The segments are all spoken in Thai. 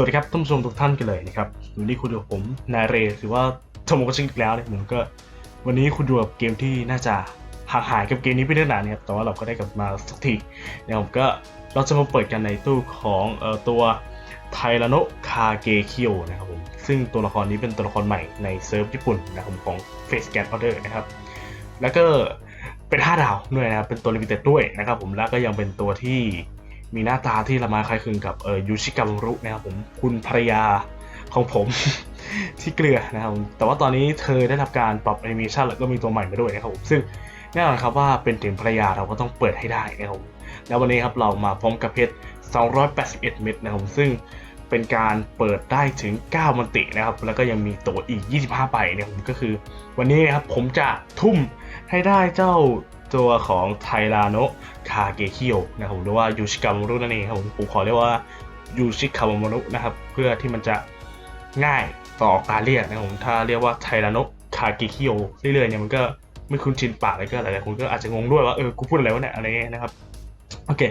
วัสดีครับท่านผู้ชมทุกท่านกันเลยนะครับวันนี้คุณอยู่กับผมนายเรหรือว่าโทโมกชิอีกแล้วเนี่ยผมก็วันนี้คุณอยู่กับเกมที่น่าจะห่างหายกับเกมนี้ไปเนิ่นนานนะครับแต่ว่าเราก็ได้กลับมาสักทีนะผมก็เราจะมาเปิดกันในตู้ของเอ่อตัวไทราโนคาเกคิโอนะครับผมซึ่งตัวละครนี้เป็นตัวละครใหม่ในเซิร์ฟญี่ปุ่นนะครับผมของ Face Scan Order นะครับแล้วก็เป็น 5 ดาวด้วยนะครับเป็นตัวลิมิเต็ดด้วยนะครับผมแล้วก็ยังเป็นตัวที่ มีหน้าตาที่ละมาคล้ายคลึงกับเออยูชิกามุรุนะครับผมคุณภรรยาของผม ที่เกลือนะครับแต่ว่าตอนนี้เธอได้รับการปรับแอนิเมชันแล้วก็มีตัวใหม่มาด้วยนะครับผมซึ่งแน่นอนครับว่าเป็นถึงภรรยาเราก็ต้องเปิดให้ได้นะครับผมแล้ววันนี้ครับเรามาพร้อมกับเพชร 281 เม็ดนะครับผมซึ่งเป็นการเปิดได้ถึง 9 มันตินะครับ แล้วก็ยังมีตัวอีก 25ใบเนี่ยผมก็คือ วันนี้นะครับผมจะทุ่มให้ได้เจ้า ตัวของไทราโนะคาเกคิโอนะครับผมหรือว่ายูชิกามุรุนั่นเองครับผมผมขอเรียกว่ายูชิคามุรุนะครับ เพื่อที่มันจะง่ายต่อการเรียกนะครับผมถ้าเรียกว่าไทราโนะคาเกคิโอเรื่อยๆเนี่ยมันก็ไม่คุ้นชินปากแล้วก็หลายๆคนก็อาจจะงงด้วยว่าเออกูพูดอะไรวะเนี่ยอะไรเงี้ยนะครับโอเค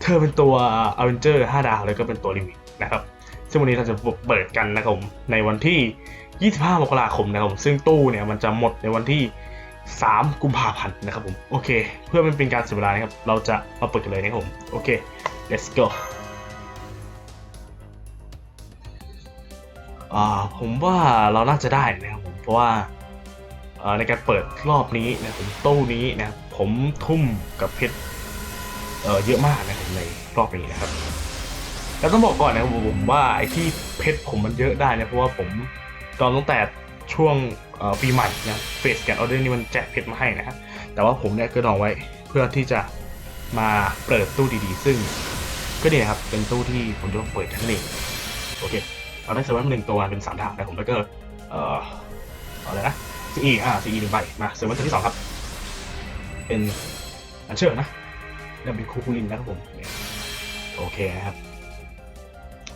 เธอเป็นตัวอเวนเจอร์5ดาวแล้วก็เป็นตัวลิมิตนะครับซึ่งวันนี้เราจะเปิดกันนะครับผมในวันที่ 25 มกราคมนะครับผมซึ่งตู้เนี่ยมันจะหมดในวันที่ 3 กุมภาพันธ์นะครับผมโอเค เพื่อไม่เป็นการเสียเวลานะครับ เราจะมาเปิดกันเลยนะครับผม โอเค let's go อ่าผมว่าเราน่าจะได้นะครับผมเพราะว่าในการเปิดรอบนี้นะผมตู้นี้นะผมทุ่มกับเพชรเเยอะมากนะครับในรอบนี้นะครับแล้วต้องบอกก่อนนะครับผมว่าไอ้ที่เพชรผมมันเยอะได้เนี่ยเพราะว่าผมตอนตั้งแต่ช่วง ปีใหม่นะเฟสแกนออเดอร์นี่มันแจกเพชรมาให้นะครับแต่ว่าผมเนี่ยก็ดองไว้เพื่อที่จะมาเปิดตู้ดีๆ ซึ่งก็เนี่ยครับเป็นตู้ที่ผมจะเปิดทั้งนี้โอเคเราได้เซอร์ไว้มาหนึ่งตัวเป็นสามดาวนะผมแล้วก็เอ่ออะไรนะซีอีอ่าซีอีหนึ่งใบมาเซอร์ไว้ตัวที่สองครับ เป็นอันเชิญนะเริ่มเป็นคูคูลินนะครับผมโอเคนะครับ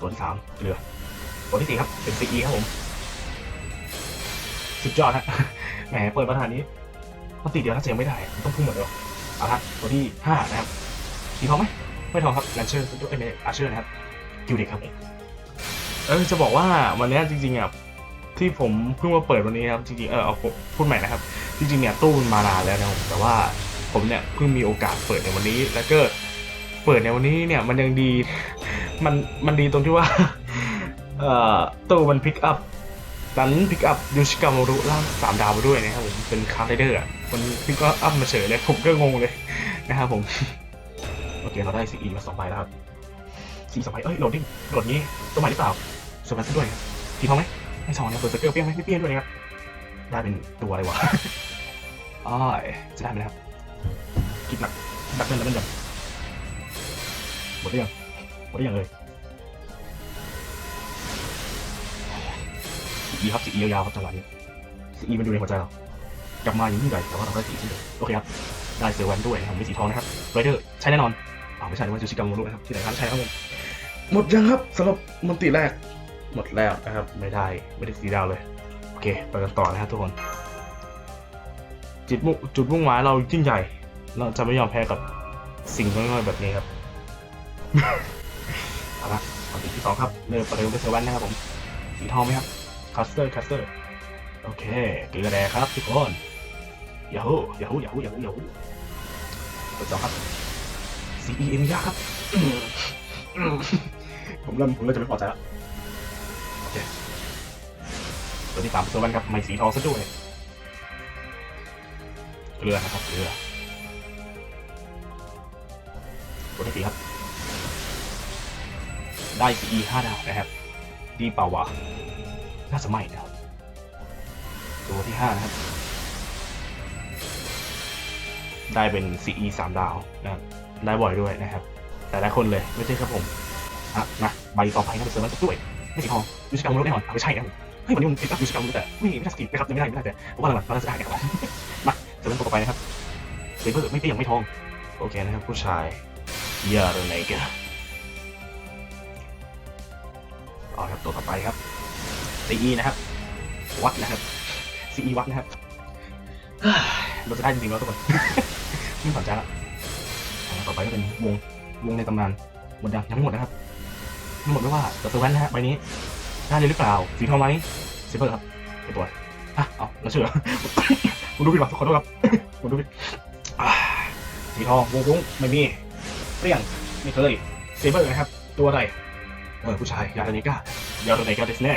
ตัวที่สามเรือตัวที่สี่ครับเป็นซีครับผม สุดยอดฮะ แหม เปิดประธานนี้มันติดเดียวถ้าเจยังไม่ได้ต้องพุ่งหมดเลยเอาละตัวที่ห้านะครับสีทองไหมไม่ทองครับแลนเชอร์ตัวเอเมอาเชอร์นะครับกิวเด็กครับผมเออจะบอกว่าวันนี้จริงๆอะที่ผมเพิ่งมาเปิดวันนี้ครับจริงๆเออเอาผมพูดใหม่นะครับ จริงๆเนี่ยตู้มันมานานแล้วนะครับแต่ว่าผมเนี่ยเพิ่งมีโอกาสเปิดในวันนี้ แล้วก็เปิดในวันนี้เนี่ยมันยังดี มันมันดีตรงที่ว่าเอ่อตู้มันพิกอัพ ดันพิกอัพยูชิกาโมรุล่างสามดาวมาด้วยนะครับผมเป็นคาร์ไรเดอร์อะมันพิกอัพมาเฉยเลยผมก็งงเลยนะครับผม โอเคเราได้ซีอีมาสองใบแล้วครับซีสองใบเอ้ยโหลดดิ้งโหลดนี้ตัวใหม่หรือเปล่าสมัยซะด้วยทีทองไหมไม่ทองนะเปิดสเกลเปี้ยงไหมไม่เปี้ยงด้วยนะครับได้เป็นตัวอะไรวะอ้ายจะได้ไหมครับคิดหนักหนักเงินแล้วมันยังหมดหรือยังหมดหรือยังเลย สีครับสียาวๆครับจังหวะนี้สีมันอยู่ในหัวใจเรากลับมาอย่างยิ่งใหญ่แต่ว่าเราได้สีเช่นเดิมโอเคครับได้เซอร์แวนด้วยนะครับมีสีทองนะครับไรเดอร์ใช่แน่นอนอ้าวไม่ใช่ว่าจูชิกังโมรุนะครับที่ไหนครับใช่ครับผมหมดยังครับสำหรับมันติแรกหมดแล้วนะครับไม่ได้ไม่ได้สีดาวเลยโอเคไปกันต่อนะครับทุกคน จุดมุ่งจุดมุ่งหมายเรายิ่งใหญ่ เราจะไม่ยอมแพ้กับสิ่งน้อยๆแบบนี้ครับเอาละมาถึงที่สองครับเริ่มประเดิมด้วยเซอร์แวนนะครับผมสีทองไหมครับ คัสเตอร์คัสเตอร์โอเคเกลือแดงครับทุกคนยาฮูยาฮูยาฮูยาฮูยาฮูตัวสองครับ C E M ยาครับผมเริ่มผมเริ่มจะไม่พอใจแล้วโอเคตัวที่สามตัววันครับไม่สีทองซะด้วยเกลือนะครับเกลือตัวที่สี่ครับได้ C E ห้าดาวนะครับดีเปล่าวะ น่าจะไม่นะครับ ตัวที่ห้านะครับ ได้เป็น CE สามดาวนะครับ ได้บ่อยด้วยนะครับ แต่ละคนเลยไม่ใช่ครับผมอะนะใบต่อไปครับเสริมมาสักด้วยไม่สีทองยูชิกามุรุแน่นอนไม่ใช่นะเฮ้ยวันนี้มันเป็นยูชิกามุรุแต่ไม่ไม่ได้สกิลนะครับยังไม่ได้ไม่ได้แต่ผมว่าหลังๆเราจะได้นะครับมาเสริมตัวต่อไปนะครับเซเบอร์ไม่เตี้ยงไม่ทองโอเคนะครับผู้ชายยาร์เนเกอร์เอาครับตัวต่อไปครับ CE นะครับ วัดนะครับ CE วัดนะครับเราจะได้จริงๆแล้วทุกคนไม่สนใจละต่อไปก็เป็นวงวงในตำนานหมดยังยังไม่หมดนะครับไม่หมดไม่ว่าแต่ตัวนั้นนะฮะใบนี้น่าเลยหรือเปล่าสีทองไหมสีเพิ่ครับไอตัวอะเอาแล้วเชื่อผมดูผิดหรอขอโทษครับผมดูผิดสีทองวงวุ้งไม่มีเปรี้ยงไม่เคยเซเบอร์นะครับ ตัวอะไรเออผู้ชายยาตานิก้ายาตานิก้าเดสเน่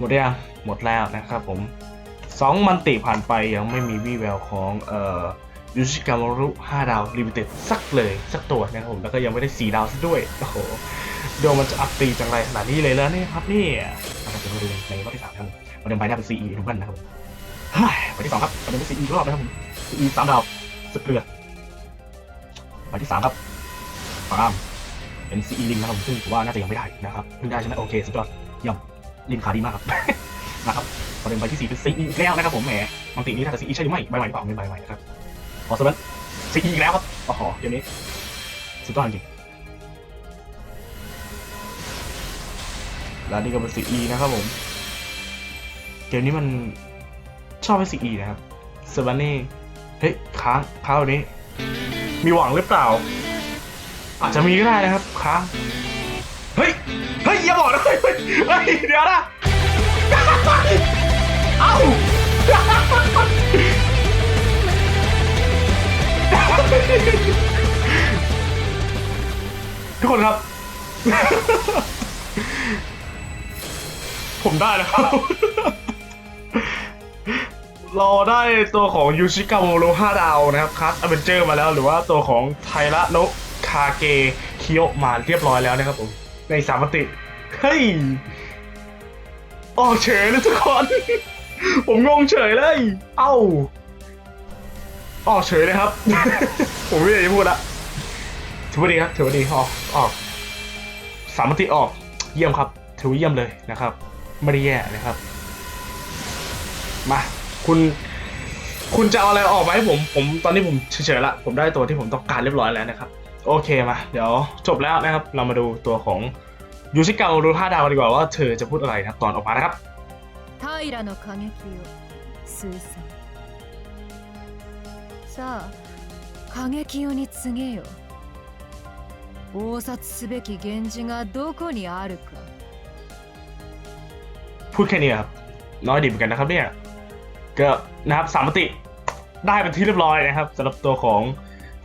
หมดยังหมดแล้วนะครับผมสองมันติผ่านไปยังไม่มีวี่แววของเอ่อยูชิกามารุ5ดาวลิมิเต็ดสักเลย สักตัวนะครับผมแล้วก็ยังไม่ได้ 4 ดาวซะด้วยโอ้โหเดี๋ยวมันจะอัพตีจังไรขนาดนี้เลยแล้วนี่ครับนี่เราจะมาดูในรอบที่สามครับประเดิมไปหน้าเป็น CE ทุกท่านนะครับเฮ้ยใบที่สองครับประเดิมเป็น CE รอบนะครับผม CE สามดาวสุดเกลือใบที่สามครับฟาร์มเป็น CE ลิงนะครับผมซึ่งผมว่าน่าจะยังไม่ได้นะครับเพิ่งได้ใช่ไหมโอเคสุดยอดเยี่ยม ลิงขาดีมากครับ นะครับประเด็นใบที่สี่เป็น CE อีกแล้วนะครับผมแหมบางทีนี้ถ้าจะ CE ใช่หรือไม่ใบใหม่เปล่าไม่ใบใหม่นะครับพอสมัน CE อีกแล้วครับโอ้โหเดี๋ยวนี้สุดยอดจริงแล้วนี่ก็เป็น CE นะครับผมเกมนี้มันชอบเป็น CE นะครับเซอร์วานี่เฮ้ยค้างค้างวันนี้มีหวังหรือเปล่า อาจจะมีก็ได้นะครับค้างเฮ้ย เฮ้ยอย่าบอกนะเฮ้ยเฮ้ยเฮ้ยเดี๋ยวนะเอ้าทุกคนครับ ผมได้แล้วครับรอได้ตัวของยูชิกาโมโร5ดาวนะครับคัสอเวนเจอร์มาแล้วหรือว่าตัวของไทระโนคาเกคิโอมาเรียบร้อยแล้วนะครับผม ในสามมติเฮ้ยออกเฉยเลยทุกคน ผมงงเฉยเลย เอ้าออกเฉยเลยครับ ผมไม่อยากจะพูดละถือว่าดีครับถือว่าดีออกออก สามมติออกเยี่ยมครับ ถือว่าเยี่ยมเลยนะครับไม่ได้แย่นะครับ มา คุณ คุณจะเอาอะไรออกมาให้ผม ผมตอนนี้ผมเฉยๆละ ผมได้ตัวที่ผมต้องการเรียบร้อยแล้วนะครับ โอเคมา เดี๋ยวจบแล้วนะครับ เรามาดูตัวของยูชิเกาดูท่าดาวกันดีกว่าว่าเธอจะพูดอะไรนะครับตอนออกมานะครับ 平の過激をスーさんさあ過激よに告げよ応殺すべき源氏がどこにあるか พูดแค่นี้ครับ น้อยดีเหมือนกันนะครับเนี่ย ก็นะครับสามมติได้เป็นที่เรียบร้อยนะครับสำหรับตัวของ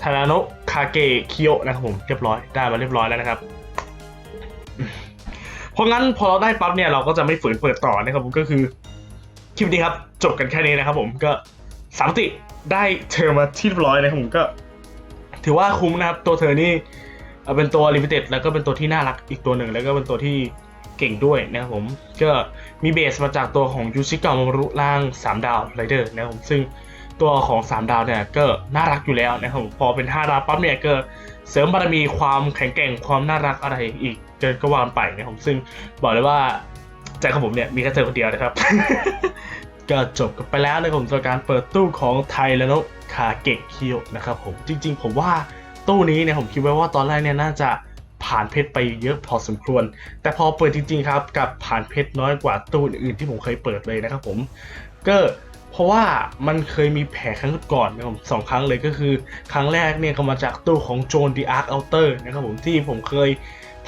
ทานาโนะค าเกะคิโอนะครับผมเรียบร้อยได้มาเรียบร้อยแล้วนะครับ เพราะงั้นพอเราได้ปั๊บเนี่ยเราก็จะไม่ฝืนเปิดต่อนะครับผมก็คือคลิปนี้ครับ จบกันแค่นี้นะครับผมก็สามติได้เธอมาที่เรียบร้อยนะครับผมก็ ถือว่าคุ้มนะครับ ตัวเธอนี่เอ่อเป็นตัวลิมิเต็ดแล้วก็เป็นตัวที่น่ารักอีกตัวหนึ่งแล้วก็เป็นตัวที่เก่งด้วยนะครับผมก็มีเบสมาจากตัวของยูชิกามารุล่าง 3 ดาวไรเดอร์นะครับผมซึ่ง ตัวของ 3 ดาวเนี่ยก็น่ารักอยู่แล้วนะครับผมพอเป็น 5 ดาวปั๊บเนี่ยก็เสริมบารมีความแข็งแกร่งความน่ารักอะไรอีกเกินก็วางไปนะครับผมซึ่งบอกเลยว่าใจของผมเนี่ยมีแค่เธอคนเดียวนะครับ ก็จบกันไปแล้วนะครับผมสำหรับการเปิดตู้ของไทยและนกคาเกะคิโยนะครับผมจริง ๆ ผมว่าตู้นี้เนี่ยผมคิดไว้ว่าตอนแรกเนี่ยน่าจะผ่านเพชรไปเยอะพอสมควร แต่พอเปิดจริง ๆ ครับกับผ่านเพชรน้อยกว่าตู้อื่นๆที่ผมเคยเปิดเลยนะครับผมก็ เพราะว่ามันเคยมีแผลครั้งก่อนนะครับผมสองครั้งเลยก็คือ ครั้งแรกเนี่ยก็มาจากตู้ของโจนดีอาร์คเอาเตอร์นะครับผมที่ผมเคย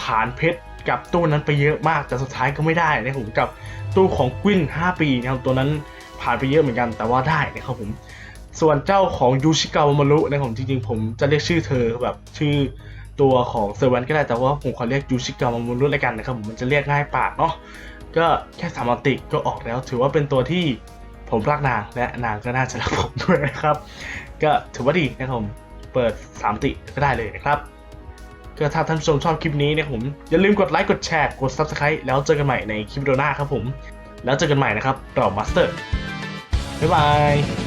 ผ่านเพชรกับตู้นั้นไปเยอะมากแต่สุดท้ายก็ไม่ได้นะครับผมกับตู้ของกวิน5 ปีนะครับตัวนั้นผ่านไปเยอะเหมือนกันแต่ว่าได้นะครับผมส่วนเจ้าของยูชิกาวามารุนะครับผมจริงๆ ผมจะเรียกชื่อเธอแบบชื่อตัวของเซอร์วันก็ได้แต่ว่าผมขอเรียกยูชิกาวามารุแล้วกันนะครับผมมันจะเรียกง่ายปากเนาะก็แค่สามอันติก็ออกแล้วถือว่าเป็นตัวที่ ผมรักนางและนางก็น่าจะรักผมด้วยนะครับ ก็ถือว่าดีนะครับผมเปิดสามติก็ได้เลยนะครับ ก็ถ้าท่านชมชอบคลิปนี้นะครับผมอย่าลืมกดไลค์กดแชร์กด Subscribe แล้วเจอกันใหม่ในคลิปวิดีโอหน้าครับผม แล้วเจอกันใหม่นะครับเรามาสเตอร์บ๊ายบาย